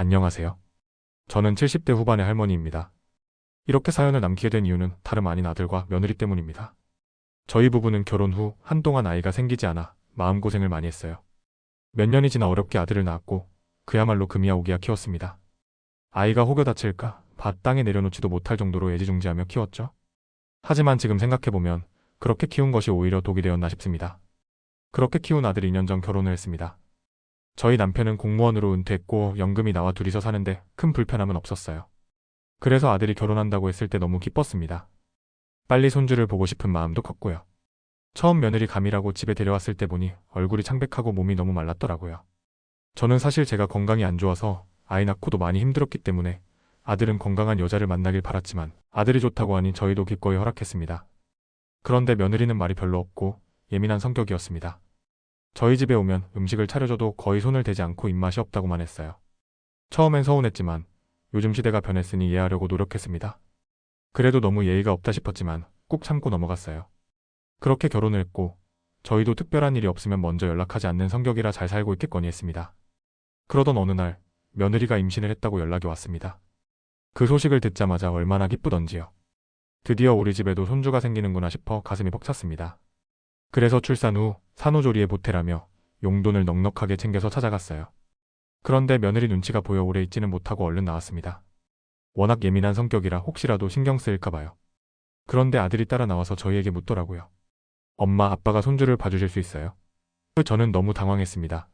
안녕하세요. 저는 70대 후반의 할머니입니다. 이렇게 사연을 남기게 된 이유는 다름 아닌 아들과 며느리 때문입니다. 저희 부부는 결혼 후 한동안 아이가 생기지 않아 마음고생을 많이 했어요. 몇 년이 지나 어렵게 아들을 낳았고 그야말로 금이야 오기야 키웠습니다. 아이가 혹여 다칠까 밭 땅에 내려놓지도 못할 정도로 애지중지하며 키웠죠. 하지만 지금 생각해보면 그렇게 키운 것이 오히려 독이 되었나 싶습니다. 그렇게 키운 아들이 2년 전 결혼을 했습니다. 저희 남편은 공무원으로 은퇴했고 연금이 나와 둘이서 사는데 큰 불편함은 없었어요. 그래서 아들이 결혼한다고 했을 때 너무 기뻤습니다. 빨리 손주를 보고 싶은 마음도 컸고요. 처음 며느리 감이라고 집에 데려왔을 때 보니 얼굴이 창백하고 몸이 너무 말랐더라고요. 저는 사실 제가 건강이 안 좋아서 아이 낳고도 많이 힘들었기 때문에 아들은 건강한 여자를 만나길 바랐지만 아들이 좋다고 하니 저희도 기꺼이 허락했습니다. 그런데 며느리는 말이 별로 없고 예민한 성격이었습니다. 저희 집에 오면 음식을 차려줘도 거의 손을 대지 않고 입맛이 없다고만 했어요. 처음엔 서운했지만 요즘 시대가 변했으니 이해하려고 노력했습니다. 그래도 너무 예의가 없다 싶었지만 꾹 참고 넘어갔어요. 그렇게 결혼을 했고 저희도 특별한 일이 없으면 먼저 연락하지 않는 성격이라 잘 살고 있겠거니 했습니다. 그러던 어느 날 며느리가 임신을 했다고 연락이 왔습니다. 그 소식을 듣자마자 얼마나 기쁘던지요. 드디어 우리 집에도 손주가 생기는구나 싶어 가슴이 벅찼습니다. 그래서 출산 후 산후조리에 보태라며 용돈을 넉넉하게 챙겨서 찾아갔어요. 그런데 며느리 눈치가 보여 오래 있지는 못하고 얼른 나왔습니다. 워낙 예민한 성격이라 혹시라도 신경 쓰일까봐요. 그런데 아들이 따라 나와서 저희에게 묻더라고요. 엄마, 아빠가 손주를 봐주실 수 있어요? 저는 너무 당황했습니다.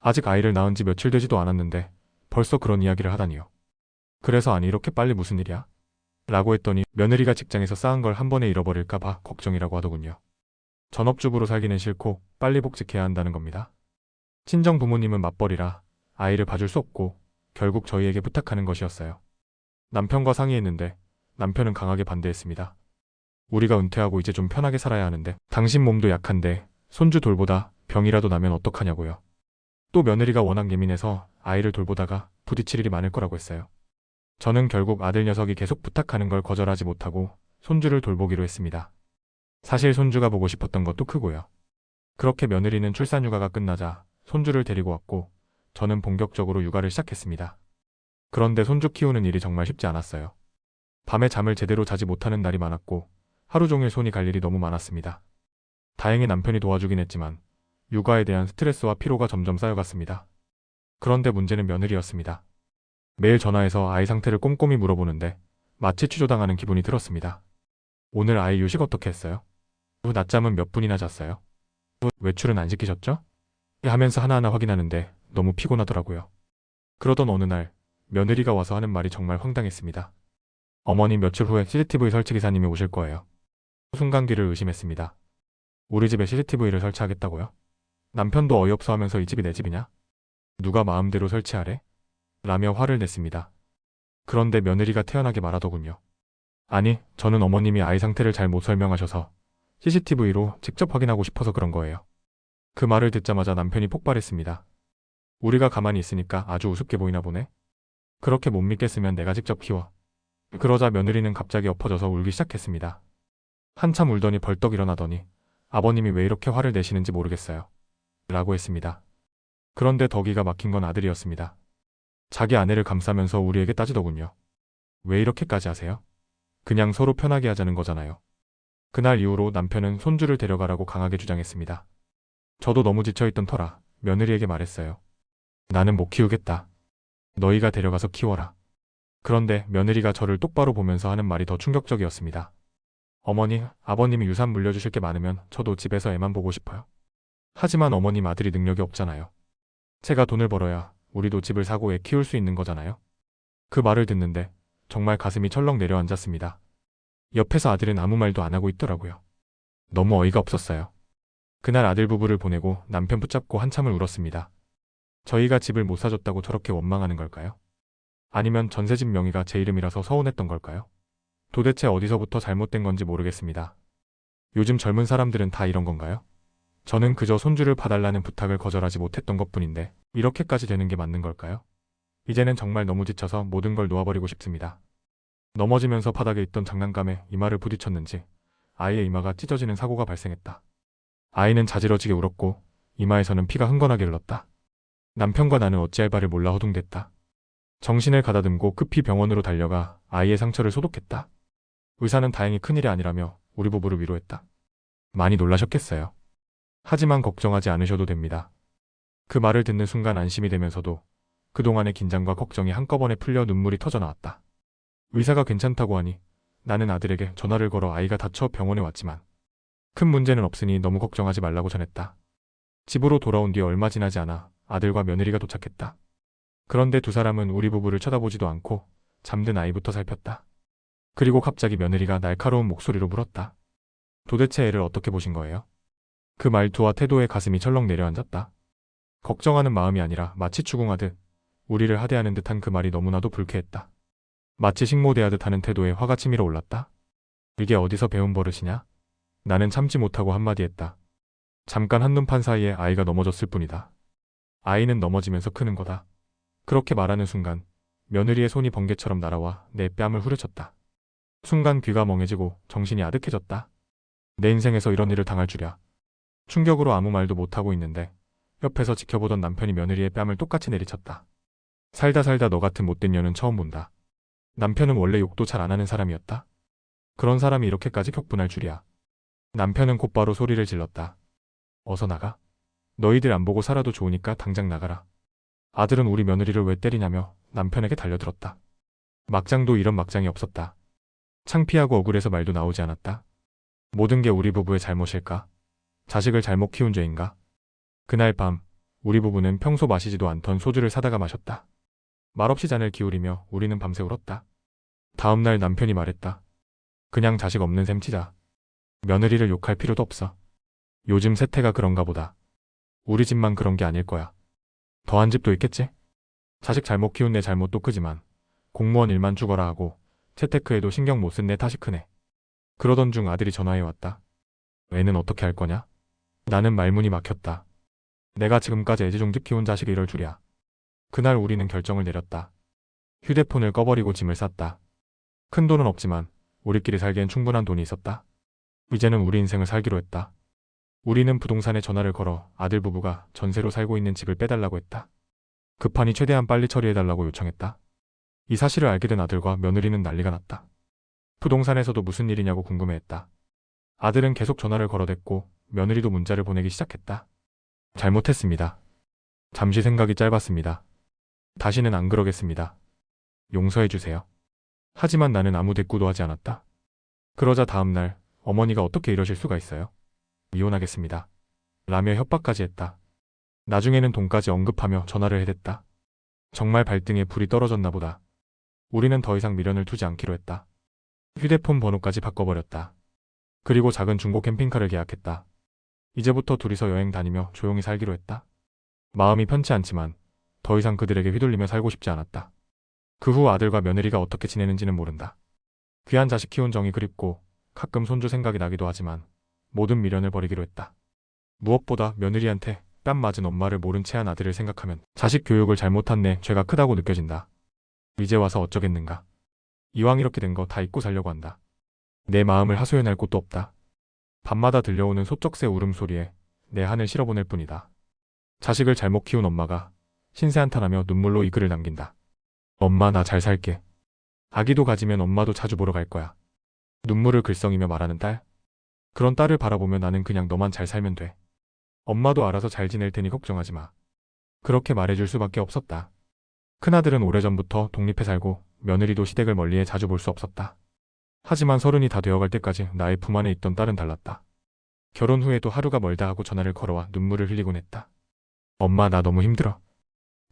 아직 아이를 낳은 지 며칠 되지도 않았는데 벌써 그런 이야기를 하다니요. 그래서 아니 이렇게 빨리 무슨 일이야? 라고 했더니 며느리가 직장에서 쌓은 걸 한 번에 잃어버릴까봐 걱정이라고 하더군요. 전업주부로 살기는 싫고 빨리 복직해야 한다는 겁니다. 친정 부모님은 맞벌이라 아이를 봐줄 수 없고 결국 저희에게 부탁하는 것이었어요. 남편과 상의했는데 남편은 강하게 반대했습니다. 우리가 은퇴하고 이제 좀 편하게 살아야 하는데 당신 몸도 약한데 손주 돌보다 병이라도 나면 어떡하냐고요. 또 며느리가 워낙 예민해서 아이를 돌보다가 부딪힐 일이 많을 거라고 했어요. 저는 결국 아들 녀석이 계속 부탁하는 걸 거절하지 못하고 손주를 돌보기로 했습니다. 사실 손주가 보고 싶었던 것도 크고요. 그렇게 며느리는 출산 휴가가 끝나자 손주를 데리고 왔고 저는 본격적으로 육아를 시작했습니다. 그런데 손주 키우는 일이 정말 쉽지 않았어요. 밤에 잠을 제대로 자지 못하는 날이 많았고 하루 종일 손이 갈 일이 너무 많았습니다. 다행히 남편이 도와주긴 했지만 육아에 대한 스트레스와 피로가 점점 쌓여갔습니다. 그런데 문제는 며느리였습니다. 매일 전화해서 아이 상태를 꼼꼼히 물어보는데 마치 취조당하는 기분이 들었습니다. 오늘 아이 유식 어떻게 했어요? 후 낮잠은 몇 분이나 잤어요? 후 외출은 안 시키셨죠? 하면서 하나하나 확인하는데 너무 피곤하더라고요. 그러던 어느 날 며느리가 와서 하는 말이 정말 황당했습니다. 어머니 며칠 후에 CCTV 설치 기사님이 오실 거예요. 순간 귀를 의심했습니다. 우리 집에 CCTV를 설치하겠다고요? 남편도 어이없어 하면서 이 집이 내 집이냐? 누가 마음대로 설치하래? 라며 화를 냈습니다. 그런데 며느리가 태연하게 말하더군요. 아니, 저는 어머님이 아이 상태를 잘 못 설명하셔서 CCTV로 직접 확인하고 싶어서 그런 거예요. 그 말을 듣자마자 남편이 폭발했습니다. 우리가 가만히 있으니까 아주 우습게 보이나 보네? 그렇게 못 믿겠으면 내가 직접 키워. 그러자 며느리는 갑자기 엎어져서 울기 시작했습니다. 한참 울더니 벌떡 일어나더니 아버님이 왜 이렇게 화를 내시는지 모르겠어요. 라고 했습니다. 그런데 더 기가 막힌 건 아들이었습니다. 자기 아내를 감싸면서 우리에게 따지더군요. 왜 이렇게까지 하세요? 그냥 서로 편하게 하자는 거잖아요. 그날 이후로 남편은 손주를 데려가라고 강하게 주장했습니다. 저도 너무 지쳐있던 터라 며느리에게 말했어요. 나는 못 키우겠다. 너희가 데려가서 키워라. 그런데 며느리가 저를 똑바로 보면서 하는 말이 더 충격적이었습니다. 어머니, 아버님이 유산 물려주실 게 많으면 저도 집에서 애만 보고 싶어요. 하지만 어머님 아들이 능력이 없잖아요. 제가 돈을 벌어야 우리도 집을 사고 애 키울 수 있는 거잖아요. 그 말을 듣는데 정말 가슴이 철렁 내려앉았습니다. 옆에서 아들은 아무 말도 안 하고 있더라고요. 너무 어이가 없었어요. 그날 아들 부부를 보내고 남편 붙잡고 한참을 울었습니다. 저희가 집을 못 사줬다고 저렇게 원망하는 걸까요? 아니면 전세집 명의가 제 이름이라서 서운했던 걸까요? 도대체 어디서부터 잘못된 건지 모르겠습니다. 요즘 젊은 사람들은 다 이런 건가요? 저는 그저 손주를 봐달라는 부탁을 거절하지 못했던 것 뿐인데 이렇게까지 되는 게 맞는 걸까요? 이제는 정말 너무 지쳐서 모든 걸 놓아버리고 싶습니다. 넘어지면서 바닥에 있던 장난감에 이마를 부딪혔는지 아이의 이마가 찢어지는 사고가 발생했다. 아이는 자지러지게 울었고 이마에서는 피가 흥건하게 흘렀다. 남편과 나는 어찌할 바를 몰라 허둥댔다. 정신을 가다듬고 급히 병원으로 달려가 아이의 상처를 소독했다. 의사는 다행히 큰일이 아니라며 우리 부부를 위로했다. 많이 놀라셨겠어요. 하지만 걱정하지 않으셔도 됩니다. 그 말을 듣는 순간 안심이 되면서도 그동안의 긴장과 걱정이 한꺼번에 풀려 눈물이 터져 나왔다. 의사가 괜찮다고 하니 나는 아들에게 전화를 걸어 아이가 다쳐 병원에 왔지만 큰 문제는 없으니 너무 걱정하지 말라고 전했다. 집으로 돌아온 뒤 얼마 지나지 않아 아들과 며느리가 도착했다. 그런데 두 사람은 우리 부부를 쳐다보지도 않고 잠든 아이부터 살폈다. 그리고 갑자기 며느리가 날카로운 목소리로 물었다. 도대체 애를 어떻게 보신 거예요? 그 말투와 태도에 가슴이 철렁 내려앉았다. 걱정하는 마음이 아니라 마치 추궁하듯 우리를 하대하는 듯한 그 말이 너무나도 불쾌했다. 마치 식모대하듯 하는 태도에 화가 치밀어 올랐다. 이게 어디서 배운 버릇이냐? 나는 참지 못하고 한마디 했다. 잠깐 한눈판 사이에 아이가 넘어졌을 뿐이다. 아이는 넘어지면서 크는 거다. 그렇게 말하는 순간 며느리의 손이 번개처럼 날아와 내 뺨을 후려쳤다. 순간 귀가 멍해지고 정신이 아득해졌다. 내 인생에서 이런 일을 당할 줄이야. 충격으로 아무 말도 못하고 있는데 옆에서 지켜보던 남편이 며느리의 뺨을 똑같이 내리쳤다. 살다 살다 너 같은 못된 년은 처음 본다. 남편은 원래 욕도 잘 안 하는 사람이었다. 그런 사람이 이렇게까지 격분할 줄이야. 남편은 곧바로 소리를 질렀다. 어서 나가. 너희들 안 보고 살아도 좋으니까 당장 나가라. 아들은 우리 며느리를 왜 때리냐며 남편에게 달려들었다. 막장도 이런 막장이 없었다. 창피하고 억울해서 말도 나오지 않았다. 모든 게 우리 부부의 잘못일까? 자식을 잘못 키운 죄인가? 그날 밤 우리 부부는 평소 마시지도 않던 소주를 사다가 마셨다. 말없이 잔을 기울이며 우리는 밤새 울었다. 다음날 남편이 말했다. 그냥 자식 없는 셈 치자. 며느리를 욕할 필요도 없어. 요즘 세태가 그런가 보다. 우리 집만 그런 게 아닐 거야. 더한 집도 있겠지? 자식 잘못 키운 내 잘못도 크지만 공무원 일만 죽어라 하고 재테크에도 신경 못 쓴 내 탓이 크네. 그러던 중 아들이 전화해 왔다. 애는 어떻게 할 거냐? 나는 말문이 막혔다. 내가 지금까지 애지중지 키운 자식이 이럴 줄이야. 그날 우리는 결정을 내렸다. 휴대폰을 꺼버리고 짐을 쌌다. 큰 돈은 없지만 우리끼리 살기엔 충분한 돈이 있었다. 이제는 우리 인생을 살기로 했다. 우리는 부동산에 전화를 걸어 아들 부부가 전세로 살고 있는 집을 빼달라고 했다. 급하니 최대한 빨리 처리해달라고 요청했다. 이 사실을 알게 된 아들과 며느리는 난리가 났다. 부동산에서도 무슨 일이냐고 궁금해했다. 아들은 계속 전화를 걸어댔고 며느리도 문자를 보내기 시작했다. 잘못했습니다. 잠시 생각이 짧았습니다. 다시는 안 그러겠습니다. 용서해 주세요. 하지만 나는 아무 대꾸도 하지 않았다. 그러자 다음날 어머니가 어떻게 이러실 수가 있어요? 이혼하겠습니다. 라며 협박까지 했다. 나중에는 돈까지 언급하며 전화를 해댔다. 정말 발등에 불이 떨어졌나 보다. 우리는 더 이상 미련을 두지 않기로 했다. 휴대폰 번호까지 바꿔버렸다. 그리고 작은 중고 캠핑카를 계약했다. 이제부터 둘이서 여행 다니며 조용히 살기로 했다. 마음이 편치 않지만 더 이상 그들에게 휘둘리며 살고 싶지 않았다. 그 후 아들과 며느리가 어떻게 지내는지는 모른다. 귀한 자식 키운 정이 그립고 가끔 손주 생각이 나기도 하지만 모든 미련을 버리기로 했다. 무엇보다 며느리한테 뺨 맞은 엄마를 모른 채 한 아들을 생각하면 자식 교육을 잘못한 내 죄가 크다고 느껴진다. 이제 와서 어쩌겠는가. 이왕 이렇게 된 거 다 잊고 살려고 한다. 내 마음을 하소연할 곳도 없다. 밤마다 들려오는 소쩍새 울음소리에 내 한을 실어보낼 뿐이다. 자식을 잘못 키운 엄마가 신세한탄하며 눈물로 이 글을 남긴다. 엄마 나 잘 살게. 아기도 가지면 엄마도 자주 보러 갈 거야. 눈물을 글썽이며 말하는 딸. 그런 딸을 바라보며 나는 그냥 너만 잘 살면 돼. 엄마도 알아서 잘 지낼 테니 걱정하지 마. 그렇게 말해줄 수밖에 없었다. 큰아들은 오래전부터 독립해 살고 며느리도 시댁을 멀리해 자주 볼 수 없었다. 하지만 서른이 다 되어갈 때까지 나의 품 안에 있던 딸은 달랐다. 결혼 후에도 하루가 멀다 하고 전화를 걸어와 눈물을 흘리곤 했다. 엄마 나 너무 힘들어.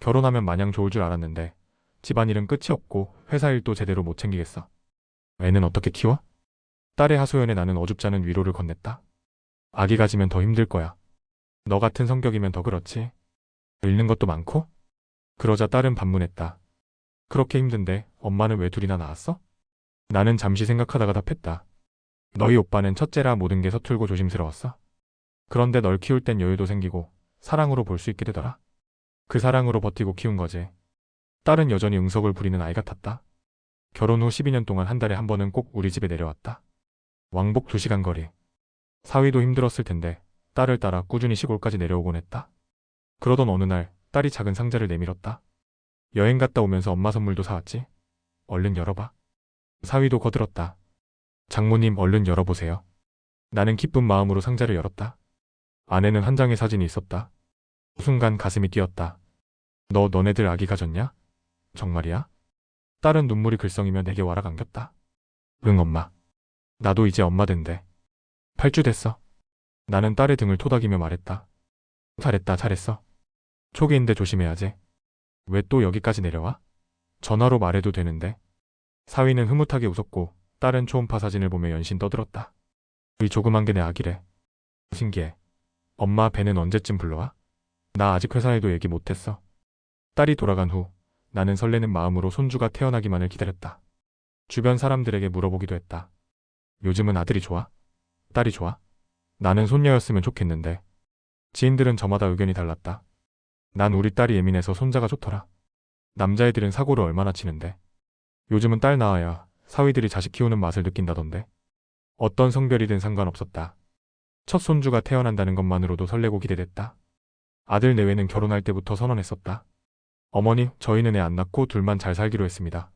결혼하면 마냥 좋을 줄 알았는데 집안일은 끝이 없고 회사 일도 제대로 못 챙기겠어. 애는 어떻게 키워? 딸의 하소연에 나는 어줍잖은 위로를 건넸다. 아기 가지면 더 힘들 거야. 너 같은 성격이면 더 그렇지. 잃는 것도 많고? 그러자 딸은 반문했다. 그렇게 힘든데 엄마는 왜 둘이나 낳았어? 나는 잠시 생각하다가 답했다. 너희 오빠는 첫째라 모든 게 서툴고 조심스러웠어. 그런데 널 키울 땐 여유도 생기고 사랑으로 볼 수 있게 되더라. 그 사랑으로 버티고 키운 거지. 딸은 여전히 응석을 부리는 아이 같았다. 결혼 후 12년 동안 한 달에 한 번은 꼭 우리 집에 내려왔다. 왕복 2시간 거리. 사위도 힘들었을 텐데 딸을 따라 꾸준히 시골까지 내려오곤 했다. 그러던 어느 날 딸이 작은 상자를 내밀었다. 여행 갔다 오면서 엄마 선물도 사왔지? 얼른 열어봐. 사위도 거들었다. 장모님 얼른 열어보세요. 나는 기쁜 마음으로 상자를 열었다. 안에는 한 장의 사진이 있었다. 순간 가슴이 뛰었다. 너 너네들 아기 가졌냐? 정말이야? 딸은 눈물이 글썽이며 내게 와락 안겼다. 응 엄마. 나도 이제 엄마 된대. 8주 됐어. 나는 딸의 등을 토닥이며 말했다. 잘했다 잘했어. 초기인데 조심해야지. 왜 또 여기까지 내려와? 전화로 말해도 되는데. 사위는 흐뭇하게 웃었고 딸은 초음파 사진을 보며 연신 떠들었다. 이 조그만 게 내 아기래. 신기해. 엄마 배는 언제쯤 불러와? 나 아직 회사에도 얘기 못했어. 딸이 돌아간 후 나는 설레는 마음으로 손주가 태어나기만을 기다렸다. 주변 사람들에게 물어보기도 했다. 요즘은 아들이 좋아? 딸이 좋아? 나는 손녀였으면 좋겠는데. 지인들은 저마다 의견이 달랐다. 난 우리 딸이 예민해서 손자가 좋더라. 남자애들은 사고를 얼마나 치는데. 요즘은 딸 낳아야 사위들이 자식 키우는 맛을 느낀다던데. 어떤 성별이든 상관없었다. 첫 손주가 태어난다는 것만으로도 설레고 기대됐다. 아들 내외는 결혼할 때부터 선언했었다. 어머니, 저희는 애 안 낳고 둘만 잘 살기로 했습니다.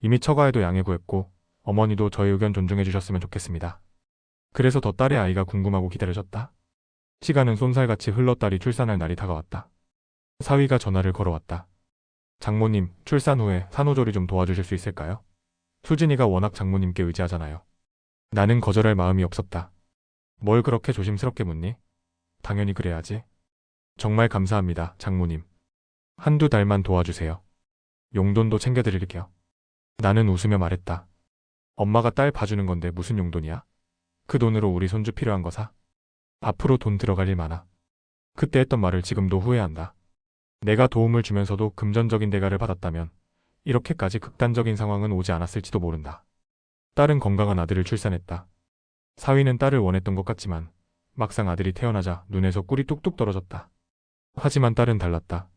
이미 처가에도 양해 구했고, 어머니도 저희 의견 존중해 주셨으면 좋겠습니다. 그래서 더 딸의 아이가 궁금하고 기다려졌다. 시간은 쏜살같이 흘러 딸이 출산할 날이 다가왔다. 사위가 전화를 걸어왔다. 장모님, 출산 후에 산후조리 좀 도와주실 수 있을까요? 수진이가 워낙 장모님께 의지하잖아요. 나는 거절할 마음이 없었다. 뭘 그렇게 조심스럽게 묻니? 당연히 그래야지. 정말 감사합니다, 장모님. 한두 달만 도와주세요. 용돈도 챙겨드릴게요. 나는 웃으며 말했다. 엄마가 딸 봐주는 건데 무슨 용돈이야? 그 돈으로 우리 손주 필요한 거 사. 앞으로 돈 들어갈 일 많아. 그때 했던 말을 지금도 후회한다. 내가 도움을 주면서도 금전적인 대가를 받았다면 이렇게까지 극단적인 상황은 오지 않았을지도 모른다. 딸은 건강한 아들을 출산했다. 사위는 딸을 원했던 것 같지만 막상 아들이 태어나자 눈에서 꿀이 뚝뚝 떨어졌다. 하지만 딸은 달랐다.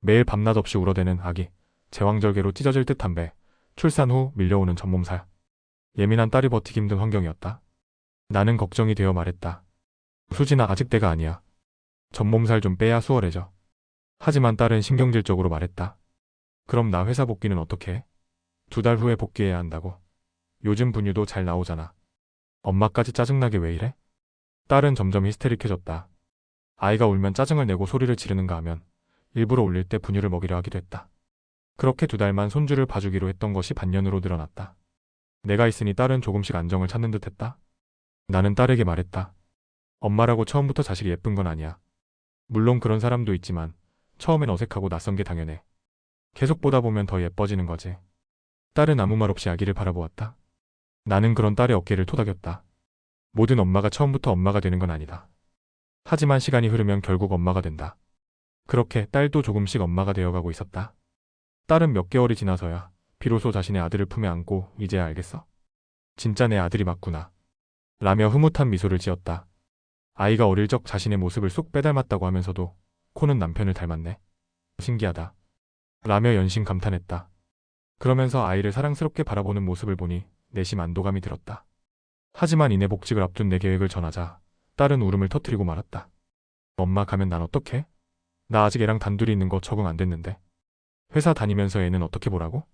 매일 밤낮 없이 울어대는 아기, 제왕절개로 찢어질 듯한 배, 출산 후 밀려오는 전몸살. 예민한 딸이 버티기 힘든 환경이었다. 나는 걱정이 되어 말했다. 수진아 아직 때가 아니야. 전몸살 좀 빼야 수월해져. 하지만 딸은 신경질적으로 말했다. 그럼 나 회사 복귀는 어떻게 해? 두 달 후에 복귀해야 한다고. 요즘 분유도 잘 나오잖아. 엄마까지 짜증나게 왜 이래? 딸은 점점 히스테릭해졌다. 아이가 울면 짜증을 내고 소리를 지르는가 하면 일부러 울릴 때 분유를 먹이려 하기도 했다. 그렇게 두 달만 손주를 봐주기로 했던 것이 반년으로 늘어났다. 내가 있으니 딸은 조금씩 안정을 찾는 듯 했다. 나는 딸에게 말했다. 엄마라고 처음부터 자식이 예쁜 건 아니야. 물론 그런 사람도 있지만 처음엔 어색하고 낯선 게 당연해. 계속 보다 보면 더 예뻐지는 거지. 딸은 아무 말 없이 아기를 바라보았다. 나는 그런 딸의 어깨를 토닥였다. 모든 엄마가 처음부터 엄마가 되는 건 아니다. 하지만 시간이 흐르면 결국 엄마가 된다. 그렇게 딸도 조금씩 엄마가 되어가고 있었다. 딸은 몇 개월이 지나서야 비로소 자신의 아들을 품에 안고 이제야 알겠어. 진짜 내 아들이 맞구나. 라며 흐뭇한 미소를 지었다. 아이가 어릴 적 자신의 모습을 쏙 빼닮았다고 하면서도 코는 남편을 닮았네. 신기하다. 라며 연신 감탄했다. 그러면서 아이를 사랑스럽게 바라보는 모습을 보니 내심 안도감이 들었다. 하지만 이내 복직을 앞둔 내 계획을 전하자 딸은 울음을 터뜨리고 말았다. 엄마 가면 난 어떡해? 나 아직 애랑 단둘이 있는 거 적응 안 됐는데. 회사 다니면서 애는 어떻게 보라고?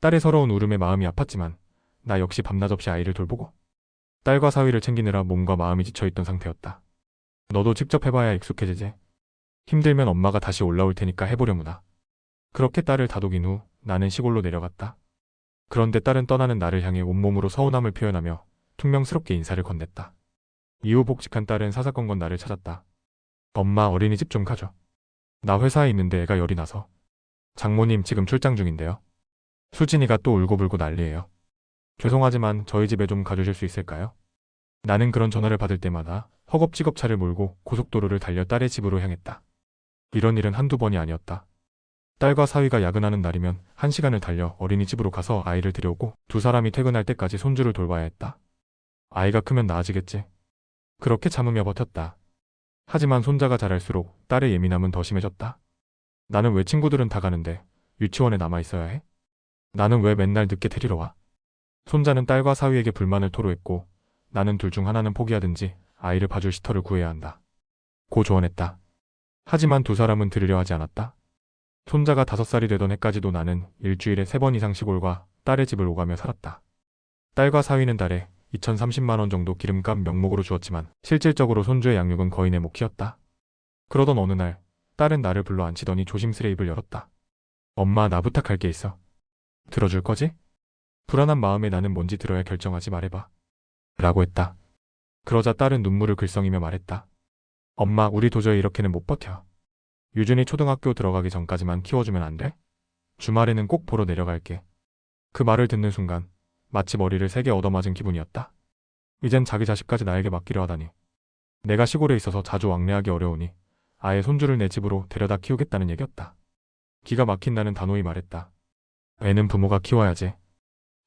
딸의 서러운 울음에 마음이 아팠지만 나 역시 밤낮 없이 아이를 돌보고 딸과 사위를 챙기느라 몸과 마음이 지쳐있던 상태였다. 너도 직접 해봐야 익숙해지지. 힘들면 엄마가 다시 올라올 테니까 해보려무나. 그렇게 딸을 다독인 후 나는 시골로 내려갔다. 그런데 딸은 떠나는 나를 향해 온몸으로 서운함을 표현하며 퉁명스럽게 인사를 건넸다. 이후 복직한 딸은 사사건건 나를 찾았다. 엄마 어린이집 좀 가줘. 나 회사에 있는데 애가 열이 나서. 장모님 지금 출장 중인데요. 수진이가 또 울고불고 난리예요. 죄송하지만 저희 집에 좀 가주실 수 있을까요? 나는 그런 전화를 받을 때마다 허겁지겁 차를 몰고 고속도로를 달려 딸의 집으로 향했다. 이런 일은 한두 번이 아니었다. 딸과 사위가 야근하는 날이면 한 시간을 달려 어린이집으로 가서 아이를 데려오고 두 사람이 퇴근할 때까지 손주를 돌봐야 했다. 아이가 크면 나아지겠지. 그렇게 참으며 버텼다. 하지만 손자가 자랄수록 딸의 예민함은 더 심해졌다. 나는 왜 친구들은 다 가는데 유치원에 남아 있어야 해? 나는 왜 맨날 늦게 데리러 와? 손자는 딸과 사위에게 불만을 토로했고 나는 둘 중 하나는 포기하든지 아이를 봐줄 시터를 구해야 한다. 고 조언했다. 하지만 두 사람은 들으려 하지 않았다. 손자가 다섯 살이 되던 해까지도 나는 일주일에 세 번 이상 시골과 딸의 집을 오가며 살았다. 딸과 사위는 달에 2,030만 원 정도 기름값 명목으로 주었지만 실질적으로 손주의 양육은 거의 내 몫이었다. 그러던 어느 날 딸은 나를 불러 앉히더니 조심스레 입을 열었다. 엄마 나 부탁할 게 있어. 들어줄 거지? 불안한 마음에 나는 뭔지 들어야 결정하지 말해봐. 라고 했다. 그러자 딸은 눈물을 글썽이며 말했다. 엄마 우리 도저히 이렇게는 못 버텨. 유준이 초등학교 들어가기 전까지만 키워주면 안 돼? 주말에는 꼭 보러 내려갈게. 그 말을 듣는 순간 마치 머리를 세게 얻어맞은 기분이었다. 이젠 자기 자식까지 나에게 맡기려 하다니. 내가 시골에 있어서 자주 왕래하기 어려우니 아예 손주를 내 집으로 데려다 키우겠다는 얘기였다. 기가 막힌 나는 단호히 말했다. 애는 부모가 키워야지.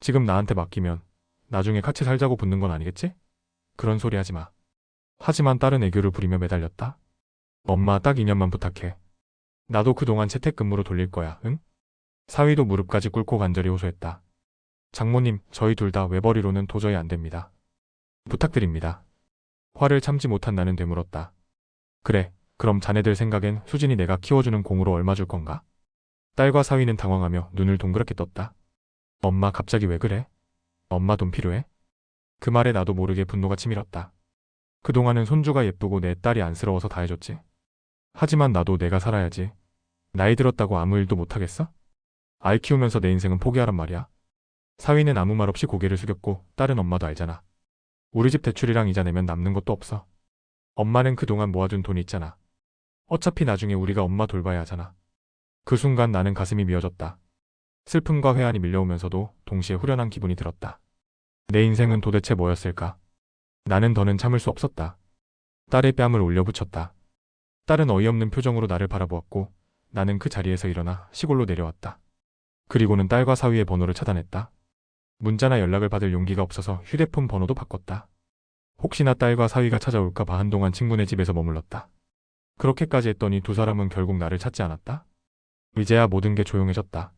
지금 나한테 맡기면 나중에 같이 살자고 붙는 건 아니겠지? 그런 소리 하지 마. 하지만 딸은 애교를 부리며 매달렸다. 엄마 딱 2년만 부탁해. 나도 그동안 재택근무로 돌릴 거야, 응? 사위도 무릎까지 꿇고 간절히 호소했다. 장모님, 저희 둘 다 외벌이로는 도저히 안 됩니다. 부탁드립니다. 화를 참지 못한 나는 되물었다. 그래, 그럼 자네들 생각엔 수진이 내가 키워주는 공으로 얼마 줄 건가? 딸과 사위는 당황하며 눈을 동그랗게 떴다. 엄마 갑자기 왜 그래? 엄마 돈 필요해? 그 말에 나도 모르게 분노가 치밀었다. 그동안은 손주가 예쁘고 내 딸이 안쓰러워서 다 해줬지. 하지만 나도 내가 살아야지. 나이 들었다고 아무 일도 못하겠어? 아이 키우면서 내 인생은 포기하란 말이야. 사위는 아무 말 없이 고개를 숙였고 딸은 엄마도 알잖아. 우리 집 대출이랑 이자 내면 남는 것도 없어. 엄마는 그동안 모아둔 돈이 있잖아. 어차피 나중에 우리가 엄마 돌봐야 하잖아. 그 순간 나는 가슴이 미어졌다. 슬픔과 회한이 밀려오면서도 동시에 후련한 기분이 들었다. 내 인생은 도대체 뭐였을까? 나는 더는 참을 수 없었다. 딸의 뺨을 올려붙였다. 딸은 어이없는 표정으로 나를 바라보았고 나는 그 자리에서 일어나 시골로 내려왔다. 그리고는 딸과 사위의 번호를 차단했다. 문자나 연락을 받을 용기가 없어서 휴대폰 번호도 바꿨다. 혹시나 딸과 사위가 찾아올까 봐 한동안 친구네 집에서 머물렀다. 그렇게까지 했더니 두 사람은 결국 나를 찾지 않았다. 이제야 모든 게 조용해졌다.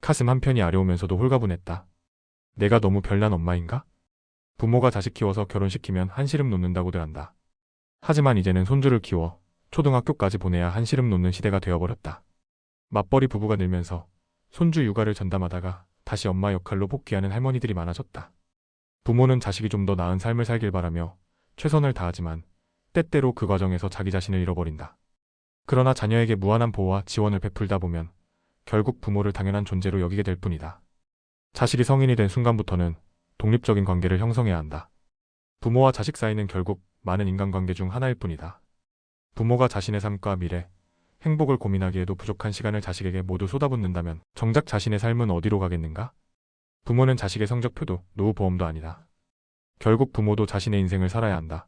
가슴 한편이 아려우면서도 홀가분했다. 내가 너무 별난 엄마인가? 부모가 자식 키워서 결혼시키면 한시름 놓는다고들 한다. 하지만 이제는 손주를 키워 초등학교까지 보내야 한시름 놓는 시대가 되어버렸다. 맞벌이 부부가 늘면서 손주 육아를 전담하다가 다시 엄마 역할로 복귀하는 할머니들이 많아졌다. 부모는 자식이 좀 더 나은 삶을 살길 바라며 최선을 다하지만 때때로 그 과정에서 자기 자신을 잃어버린다. 그러나 자녀에게 무한한 보호와 지원을 베풀다 보면 결국 부모를 당연한 존재로 여기게 될 뿐이다. 자식이 성인이 된 순간부터는 독립적인 관계를 형성해야 한다. 부모와 자식 사이는 결국 많은 인간관계 중 하나일 뿐이다. 부모가 자신의 삶과 미래, 행복을 고민하기에도 부족한 시간을 자식에게 모두 쏟아붓는다면 정작 자신의 삶은 어디로 가겠는가? 부모는 자식의 성적표도 노후 보험도 아니다. 결국 부모도 자신의 인생을 살아야 한다.